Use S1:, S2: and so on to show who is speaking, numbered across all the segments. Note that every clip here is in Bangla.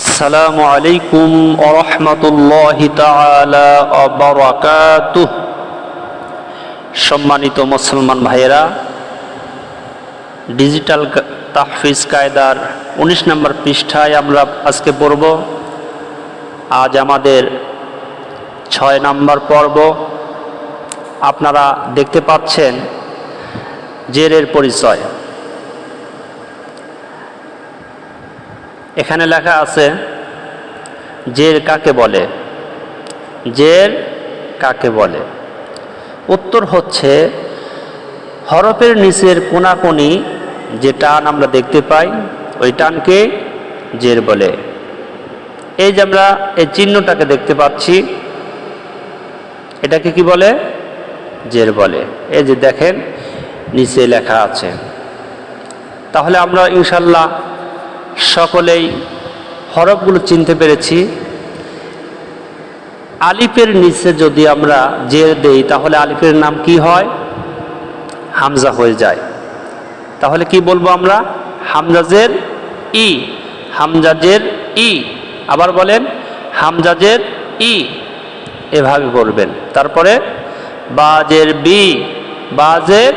S1: আসসালামু আলাইকুম ওয়া বারাকাতুহ। সম্মানিত মুসলমান ভাইয়েরা, ডিজিটাল তাহফিজ কায়দার উনিশ নম্বর পৃষ্ঠায় আমরা আজকে পড়ব। আজ আমাদের ছয় নম্বর পর্ব। আপনারা দেখতে পাচ্ছেন জেরের পরিচয়। এখানে লেখা আছে, জের কাকে বলে? জের কাকে বলে? উত্তর হচ্ছে, হরফের নিচের কোনাকুনি যে টান আমরা দেখতে পাই, ওই টানকে জের বলে। এই যে আমরা এই চিহ্নটাকে দেখতে পাচ্ছি, এটাকে কি বলে? জের বলে। এই যে দেখেন, নিচে লেখা আছে। তাহলে আমরা ইনশাল্লাহ সকলেই হরফগুলো চিনতে পেরেছি। আলিফের নিচে যদি আমরা জের দেই, তাহলে আলিফের নাম কি হয়? হামজা হয়ে যায়। তাহলে কি বলব আমরা? হামজাজের ই হামজাজের ই। আবার বলেন হামজাজের ই। এভাবে করবেন তারপরে বাজের বি বাজের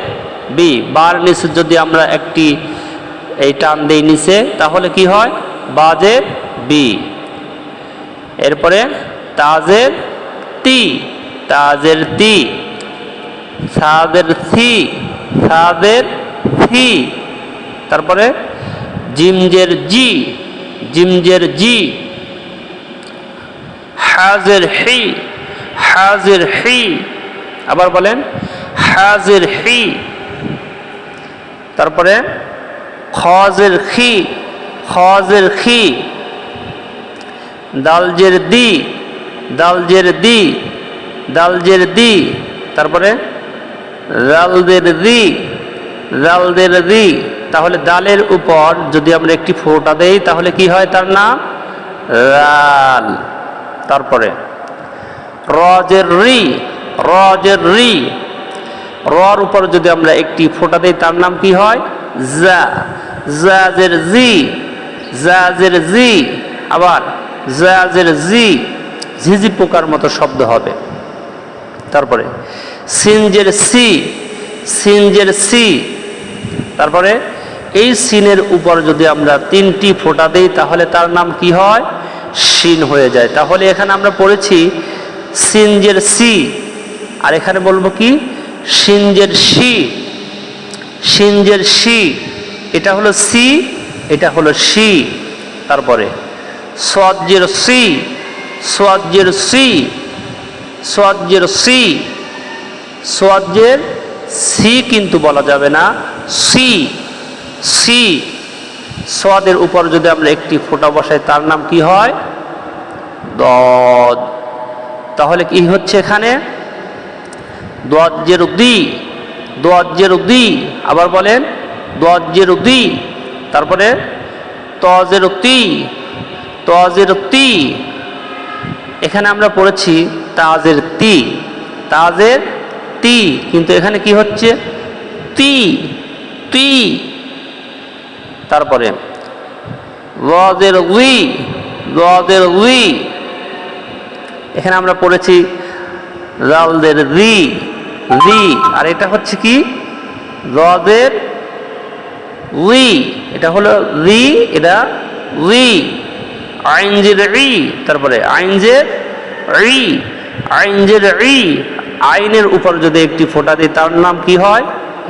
S1: বি। বার নিচে যদি আমরা একটি এই টান দিই নিচে, তাহলে কি হয়? বাজের বি এরপরে তাজের তি তাজের তি সাদের সি সাদের সি তারপরে জিমজের জি জিমজের জি। হাজের হি হাজের হি। আবার বলেন, হাজের হি। তারপরে খজের খি খজের খি, দালজের দি দালজের দি দালজের দি, তারপরে রালদের দি রালদের দি, তাহলে দালের উপর যদি আমরা একটি ফোঁটা দেই, তাহলে কি হয় তার নাম? রাল। তারপরে রজের রি রজের রি, রর উপর যদি আমরা একটি ফোঁটা দেই, তার নাম কি হয়? জা। জাজের জি জাজের জি, আবার জাজের জি, ঝিঝি পোকার মতো শব্দ হবে। তারপরে সিনজের সি সিনজের সি। তারপরে এই সিনের উপর যদি আমরা তিনটি ফোঁটা দেই, তাহলে তার নাম কি হয়? সিন হয়ে যায়। তাহলে এখানে আমরা পড়েছি সিনজের সি। আর এখানে বলব কি? সিনজের সি সিনজের সি। এটা হলো সি, এটা হলো সি তারপরে সজ্জের সি সজ্জের সি সজ্জের সি সজ্জের সি কিন্তু বলা যাবে না, সি সি। সোয়াদের উপর যদি আমরা একটি ফোঁটা বসাই, তার নাম কি হয়? দদ। তাহলে কি হচ্ছে এখানে? দজ্জের দি দজ্জের দি, আবার বলেন দজ্জের দি তারপরে তজের তি তজের তি এখানে আমরা পড়েছি তাজের তি তাজের তি কিন্তু এখানে কি হচ্ছে? তি তি। তারপরে রজের উই রজের উই এখানে আমরা পড়েছি রালদের রি রি। আর এটা হচ্ছে কি? রদের উই এটা হলো রি এটা উই আইনজের ই, তারপরে আইনজের ই আইনজের ই, আইনের উপর যদি একটি ফোঁটা দিই তার নাম কি হয়?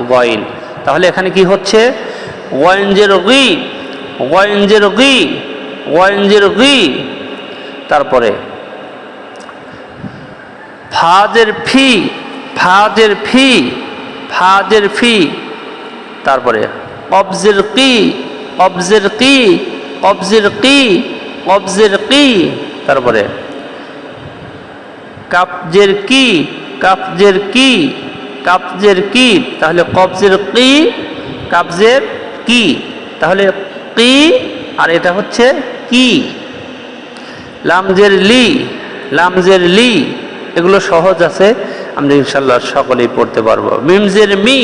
S1: ওয়াইন তাহলে এখানে কি হচ্ছে? ওয়াইনজের গি ওয়াইনজের গি ওয়াইনজের গি তারপরে ফাজের ফি ফাজের ফি ফাজের ফি, তারপরে কবজের কি কবজের কি কবজের কি কবজের কি। তারপরে কাপজের কি কাপজের কি কাপজের কি, তাহলে কবজের কি কাবজের কি। তাহলে কি, আর এটা হচ্ছে কি। লামজের লি লামজের লি, এগুলো সহজ আছে, আমরা ইনশাল্লাহ সকলেই পড়তে পারব। মিমজের মি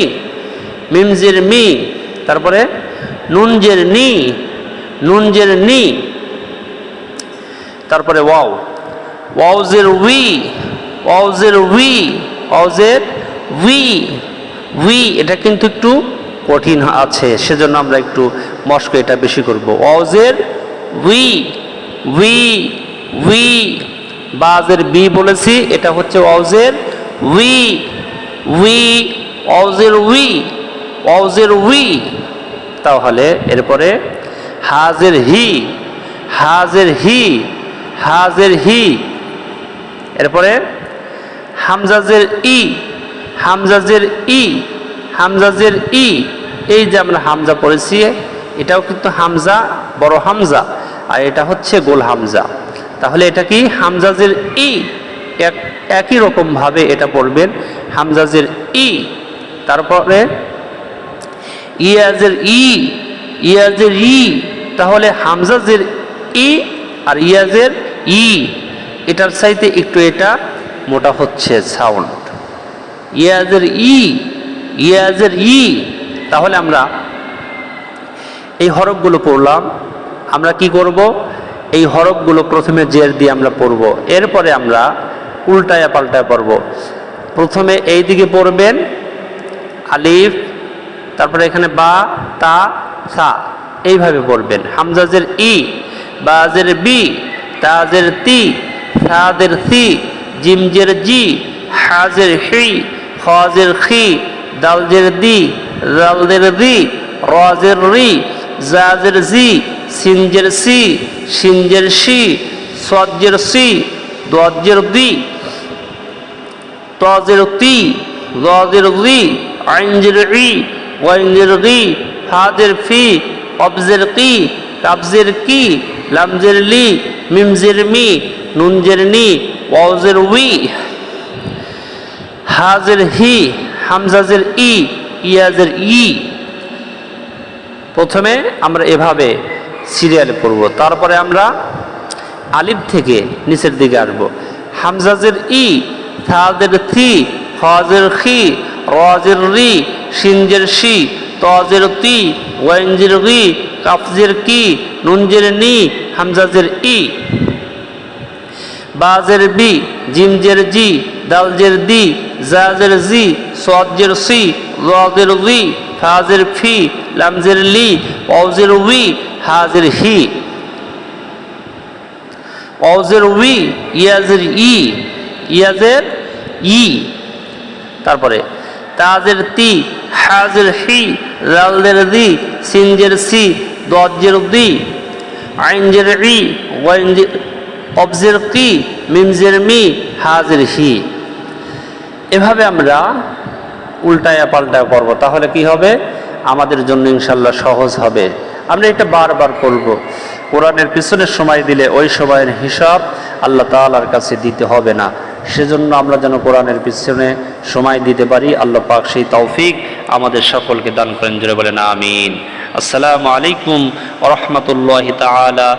S1: মিমজের মি তারপরে নুনজের নি নুনজের নি, তারপরে ওয়াও ওয়াউজের উই ওয়াউজের উই ওয়াউজের উই উই, এটা কিন্তু একটু কঠিন আছে, সেজন্য আমরা একটু মস্ক এটা বেশি করব। ওয়াউজের উই উই উই বাজের বি বলেছি, এটা হচ্ছে ওয়াউজের উই উই ওয়াউজের উই ওয়াউজের উই তাহলে এরপরে হাজের হি হাজের হি হাজের হি। এরপরে হামজাজের ই হামজাজের ই হামজাজের ই। এই যে আমরা হামজা পড়েছি, এটাও কিন্তু হামজা, বড় হামজা, আর এটা হচ্ছে গোল হামজা। তাহলে এটা কি? হামজাজের ই, এক, একই রকমভাবে এটা পড়বেন। হামজাজের ই, তারপরে ইয়াজের ই ইয়াজের ই, তাহলে হামজাজের ই আর ইয়াজের ই, এটার সাইতে একটু এটা মোটা হচ্ছে সাউন্ড ইয়াজের ই ইয়াজের ই, তাহলে আমরা এই হরফগুলো পড়লাম। আমরা কি করব? এই হরফগুলো প্রথমে জের দিয়ে আমরা পড়ব। এরপরে আমরা উল্টায়া পাল্টায় পড়ব। প্রথমে এই দিকে পড়বেন আলিফ তারপরে এখানে বা, তা, সা, এইভাবে পড়বেন হামজাজের ই, বাজের বি, তাজের তি, সাদের সি, জিমজের জি, হাজের হি, খাজের খি, দালজের দি, জালদের দি, রাজের রি, জাজের জি, সিনজের সি সিনজের সি সজ্জের সি, দজ্জের দি, তজের তি গজের রি আইনজের ই হাজের ফি লি উই, হাজের হি, হামজাজের ই, ইয়াজের ই। প্রথমে আমরা এভাবে সিরিয়ালে পড়ব, তারপরে আমরা আলিফ থেকে নিচের দিকে আসব। হামজাজের ই থাজের থি, হজের খি, রজের রি সিনজের শি, তজের তি, ওয়াইনজের রি কাফজের কি, নুনজের নি, হামজাজের ই। বাজের বি, জিমজের জি, দালজের দি, জাজের জি সজের সি রজের রি, ফাজের ফি, লামজের লি ওজের উই হাজের হি। ওজের উই ইয়াজের ই ইয়াজের ই। তারপরে, তাজের তি হাজের হি লালদের দি, সিনজের সি দজ্জের দি, আইনজের ই অবজের কি, মিমজের মি, হাজের হি। এভাবে আমরা উল্টায়া পাল্টায়া করব। তাহলে কি হবে? আমাদের জন্য ইনশাল্লাহ সহজ হবে। আমরা এটা বারবার করব। কোরআনের পিছনের সময় দিলে ওই সময়ের হিসাব আল্লাহ তালার কাছে দিতে হবে না। সেজন্য আমরা যেন কোরআনের পিছনে সময় দিতে পারি। আল্লাহ পাক সেই তৌফিক আমাদের সকলকে দান করেন। জোরে বলেন, আমিন। আসসালামু আলাইকুম রহমতুল্লাহ তালা